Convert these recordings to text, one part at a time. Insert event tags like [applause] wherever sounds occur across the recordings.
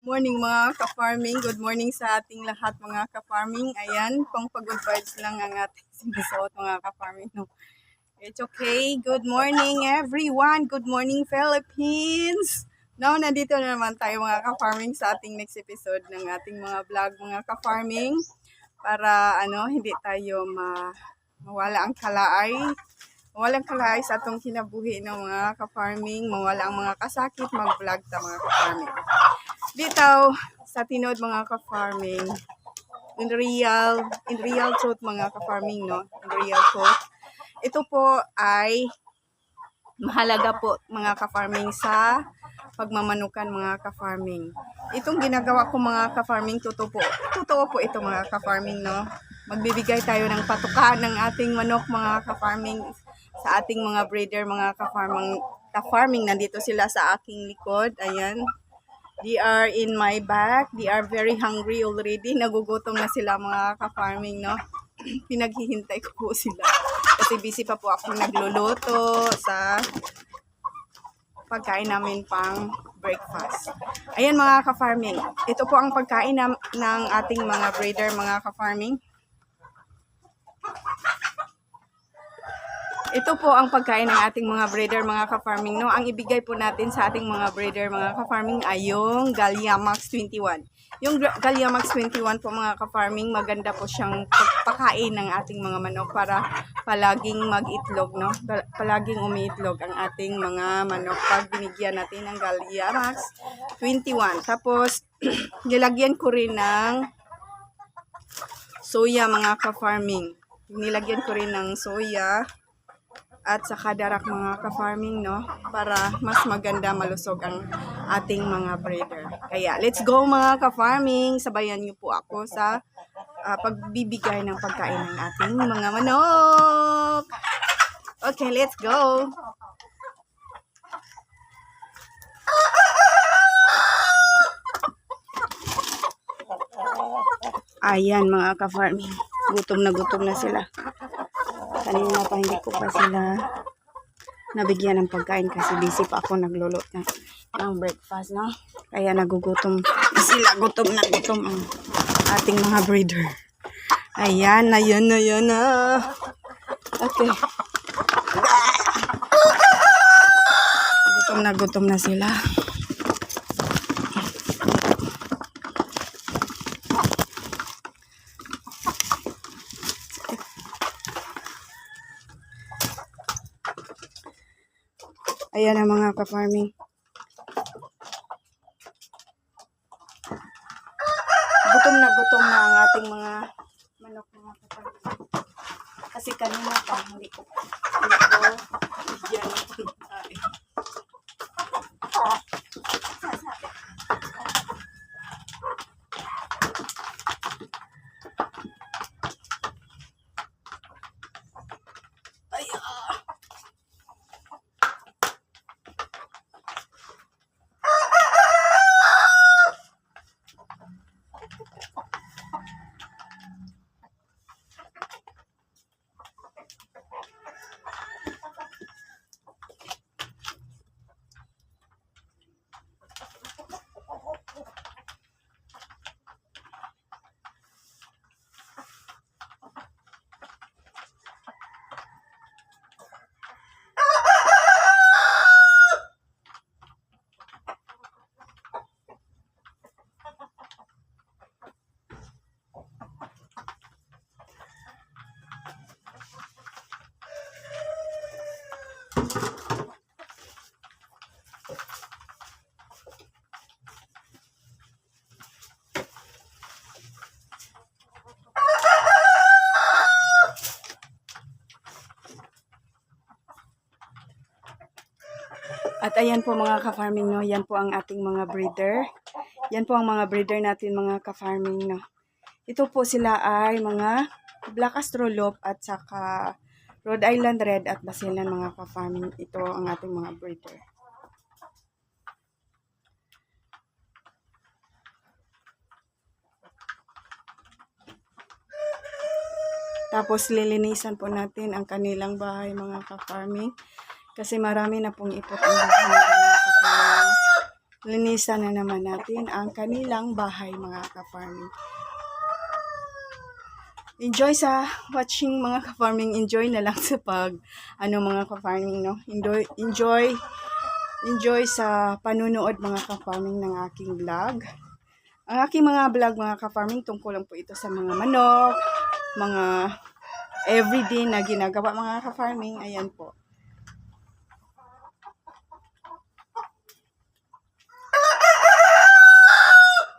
Morning mga ka-farming. Good morning sa ating lahat mga ka-farming. Ayan, pang pagod vibes lang ang ating [laughs] sinusuot mga ka-farming. No? It's okay. Good morning everyone. Good morning Philippines. Now, nandito na naman tayo mga ka-farming sa ating next episode ng ating mga vlog mga ka-farming. Para ano, hindi tayo ma mawala ang kalaay. Mawalang kalaay sa atong kinabuhi ng mga ka-farming. Mawala ang mga kasakit, mag-vlog ta mga ka-farming. Bitaw sa tinod mga ka-farming. In real, in real truth mga ka-farming, no? In real truth. Ito po ay mahalaga po mga ka-farming sa pagmamanukan mga ka-farming. Itong ginagawa ko mga ka-farming, totoo po. Totoo po ito mga ka-farming, no? Magbibigay tayo ng patukaan ng ating manok mga ka-farming sa ating mga breeder, mga ka-farming. Ka-farming, nandito sila sa aking likod. Ayan. They are in my back. They are very hungry already. Nagugutom na sila mga ka-farming, no? [clears throat] Pinaghihintay ko po sila. Kasi busy pa po ako nagluluto sa pagkain namin pang breakfast. Ayan mga ka-farming. Ito po ang pagkain nam- ng ating mga breeder, mga ka-farming. Ito po ang pagkain ng ating mga breeder, mga ka-farming. No? Ang ibigay po natin sa ating mga breeder, mga ka-farming, ay yung Galliamax 21. Yung Galliamax 21 po, mga ka-farming, maganda po siyang pagpakain ng ating mga manok para palaging mag-itlog, no? Pal- Palaging umiitlog ang ating mga manok pag binigyan natin ng Galliamax 21. Tapos, [clears throat] nilagyan ko rin ng soya, mga ka-farming. Nilagyan ko rin ng soya at saka darak mga ka-farming, no? Para mas maganda malusog ang ating mga breeder. Kaya, let's go mga ka-farming! Sabayan niyo po ako sa ah, pagbibigay ng pagkain ng ating mga manok! Okay, let's go! Ayan mga ka-farming. Gutom na gutom na sila. Kanina pa hindi ko pa sila nabigyan ng pagkain kasi busy pa ako naglulot ng, ng breakfast, no? Kaya nagugutom sila, gutom na gutom ang ating mga breeder. Ayan, ayan, ayan na. Okay. Gutom na gutom na sila. Ayan ang mga ka-farming. Gutom na gutom na ang ating mga manok mga ka-farming. Kasi kanina pa, hindi ko, hindi ko bigyan [laughs] At ayan po mga ka-farming, no? Yan po ang ating mga breeder. Yan po ang mga breeder natin mga ka-farming, no? Ito po sila ay mga Black Astrolop at saka Rhode Island Red at Basilan mga ka-farming. Ito ang ating mga breeder. Tapos lilinisan po natin ang kanilang bahay mga ka-farming. Kasi marami na pong ipot ang bahay linisan na naman natin ang kanilang bahay mga ka-farming. Enjoy sa watching mga ka-farming. Enjoy na lang sa pag, ano mga ka-farming, no? Enjoy, enjoy, enjoy sa panunood mga ka-farming ng aking vlog. Ang aking mga vlog mga ka-farming tungkol lang po ito sa mga manok, mga everyday na ginagawa mga ka-farming. Ayan po.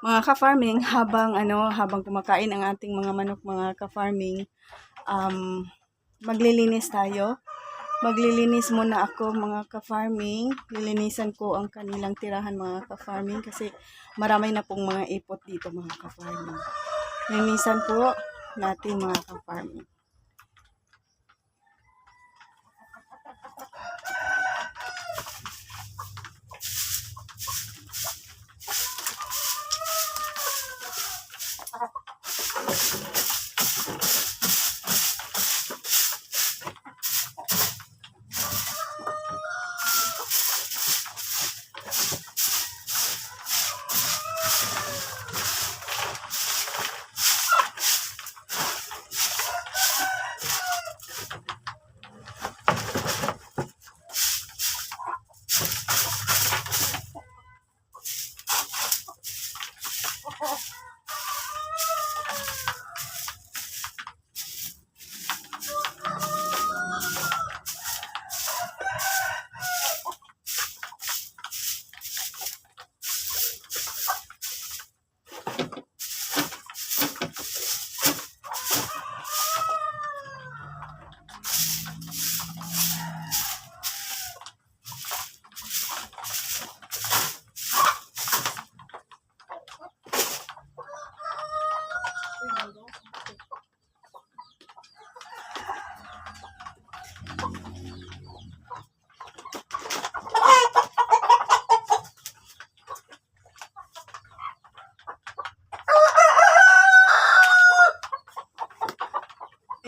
Mga ka-farming [laughs] habang ano habang kumakain ang ating mga manok mga ka-farming um maglilinis tayo. Maglilinis muna ako mga ka-farming. Lilinisan ko ang kanilang tirahan mga ka-farming kasi marami na pong mga ipot dito mga ka-farming. Linisan po natin mga ka-farming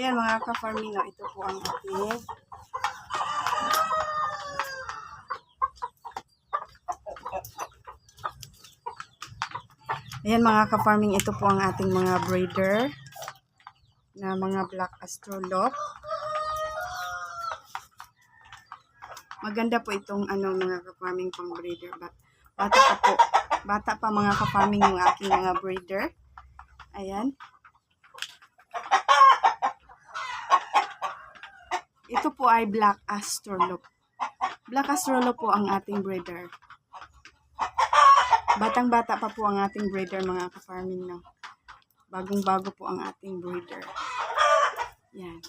Ayan mga ka-farming, ito po ang ating Ayan mga ka-farming, ito po ang ating mga breeder na mga black astrolop. Maganda po itong ano mga ka-farming pang breeder. But, bata pa po. Bata pa mga ka-farming yung aking mga breeder. Ayan. Ito po ay Black Astrolop. Black Astrolop po ang ating breeder. Batang-bata pa po ang ating breeder mga ka-farming na. Bagong-bago po ang ating breeder. Yan.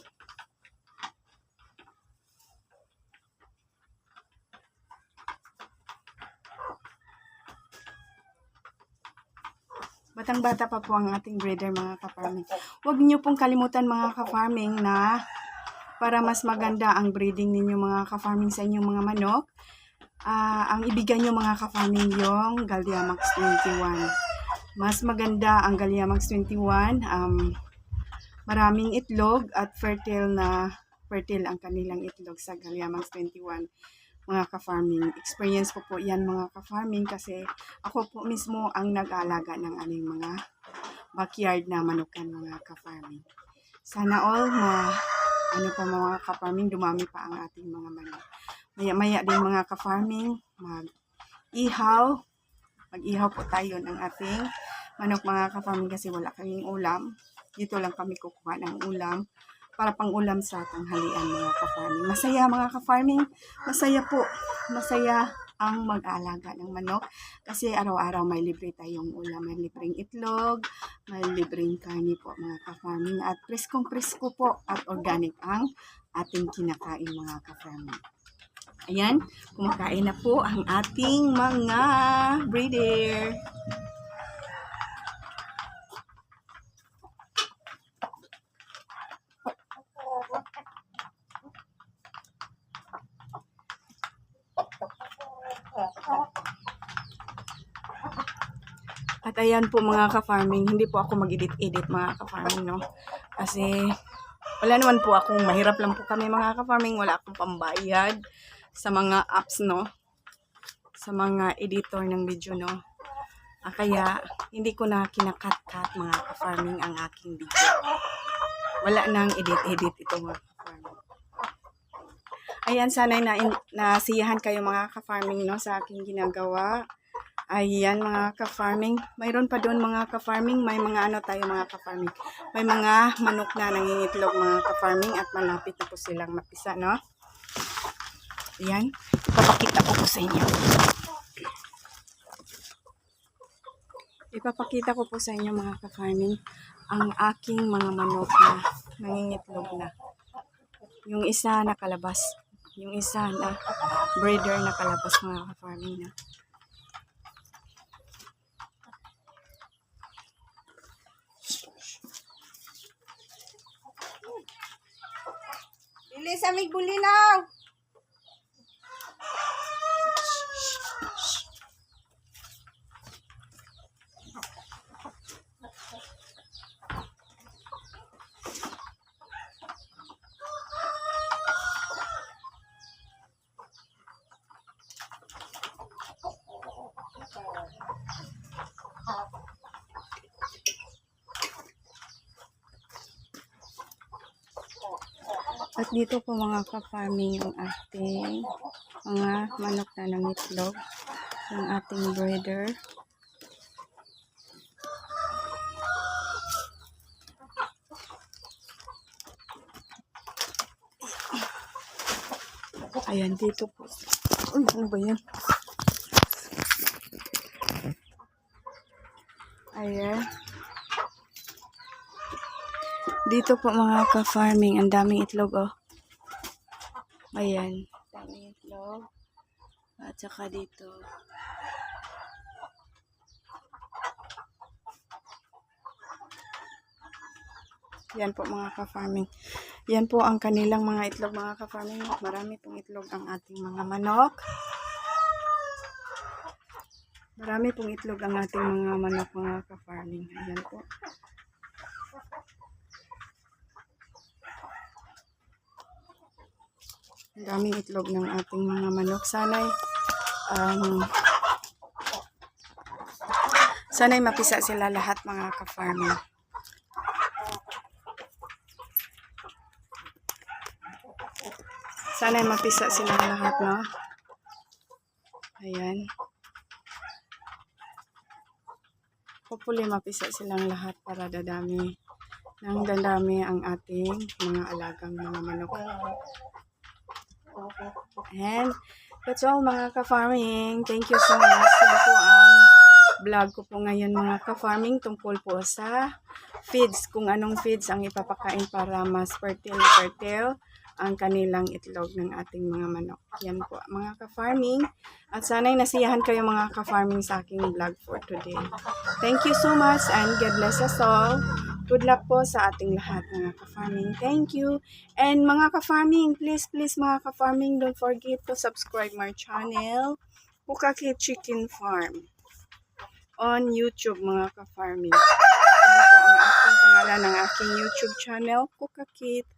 Batang-bata pa po ang ating breeder mga ka-farming. Huwag niyo pong kalimutan mga ka-farming na para mas maganda ang breeding ninyo mga ka-farming sa inyong mga manok, ah, ang ibigay nyo mga ka-farming yung Galliamax 21. Mas maganda ang Galliamax 21, um, maraming itlog at fertile na fertile ang kanilang itlog sa Galliamax 21 mga ka-farming. Experience ko po yan mga ka-farming kasi ako po mismo ang nag-alaga ng aming mga backyard na manukan mga ka-farming. Sana all ma ano pa mga ka-farming, dumami pa ang ating mga manok. Maya-maya din mga ka-farming, mag-ihaw. Mag-ihaw po tayo ng ating manok mga ka-farming kasi wala kaming ulam. Dito lang kami kukuha ng ulam para pang ulam sa tanghalian mga ka-farming. Masaya mga ka-farming, masaya po. Masaya ang mag-alaga ng manok kasi araw-araw may libre tayong ulam. May libreng itlog, may libreng karne po mga ka-farming at preskong presko po at organic ang ating kinakain mga ka-farming. Ayan, kumakain na po ang ating mga breeder. At ayan po mga ka-farming, hindi po ako mag-edit-edit mga ka-farming, no? Kasi wala naman po akong, mahirap lang po kami mga ka-farming, wala akong pambayad sa mga apps, no? sa mga editor ng video, no? Ah, kaya, hindi ko na kinakat-kat mga ka-farming ang aking video. Wala nang edit-edit ito mga ka-farming. Ayan, sana'y na, nasiyahan kayo mga ka-farming, no? Sa aking ginagawa. Ayan mga ka-farming. Mayroon pa doon mga ka-farming. May mga ano tayo mga ka-farming. May mga manok na nangingitlog mga ka-farming at malapit na po silang mapisa, no? Ayan. Ipapakita ko po sa inyo. Ipapakita ko po sa inyo mga ka-farming ang aking mga manok na nangingitlog na. Yung isa nakalabas. Yung isa na breeder nakalabas mga ka-farming na. ले समीक बुली ना At dito po mga ka-farming yung ating mga manok na nangitlog. Yung ating breeder. Ayan, dito po. Uy, ano ba yan? Ayan. Dito po mga ka-farming, ang daming itlog oh. Ayan, daming itlog. At saka dito. Yan po mga ka-farming. Yan po ang kanilang mga itlog mga ka-farming. Marami pong itlog ang ating mga manok. Marami pong itlog ang ating mga manok mga ka-farming. Ayan po. Ang daming itlog ng ating mga manok. Sana'y um, sana'y mapisa sila lahat mga ka-farming. Sana'y mapisa sila lahat, no? Ayan. Hopefully mapisa silang lahat para dadami nang dadami ang ating mga alagang mga manok. And that's all mga ka-farming. Thank you so much. Yan po ang vlog ko po ngayon mga ka-farming tungkol po sa feeds. Kung anong feeds ang ipapakain para mas fertile fertile ang kanilang itlog ng ating mga manok. Yan po mga ka-farming. At sana'y nasiyahan kayo mga ka-farming sa aking vlog for today. Thank you so much and God bless us all. Good luck po sa ating lahat mga ka-farming. Thank you. And mga ka-farming, please, please mga ka-farming, don't forget to subscribe my channel, Bukaki Chicken Farm on YouTube mga ka-farming. Yan po ang aking pangalan ng aking YouTube channel, Kukakit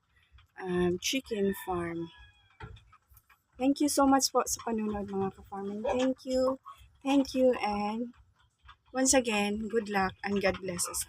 um, Chicken Farm. Thank you so much po sa panunod mga ka-farming. Thank you. Thank you and once again, good luck and God bless us.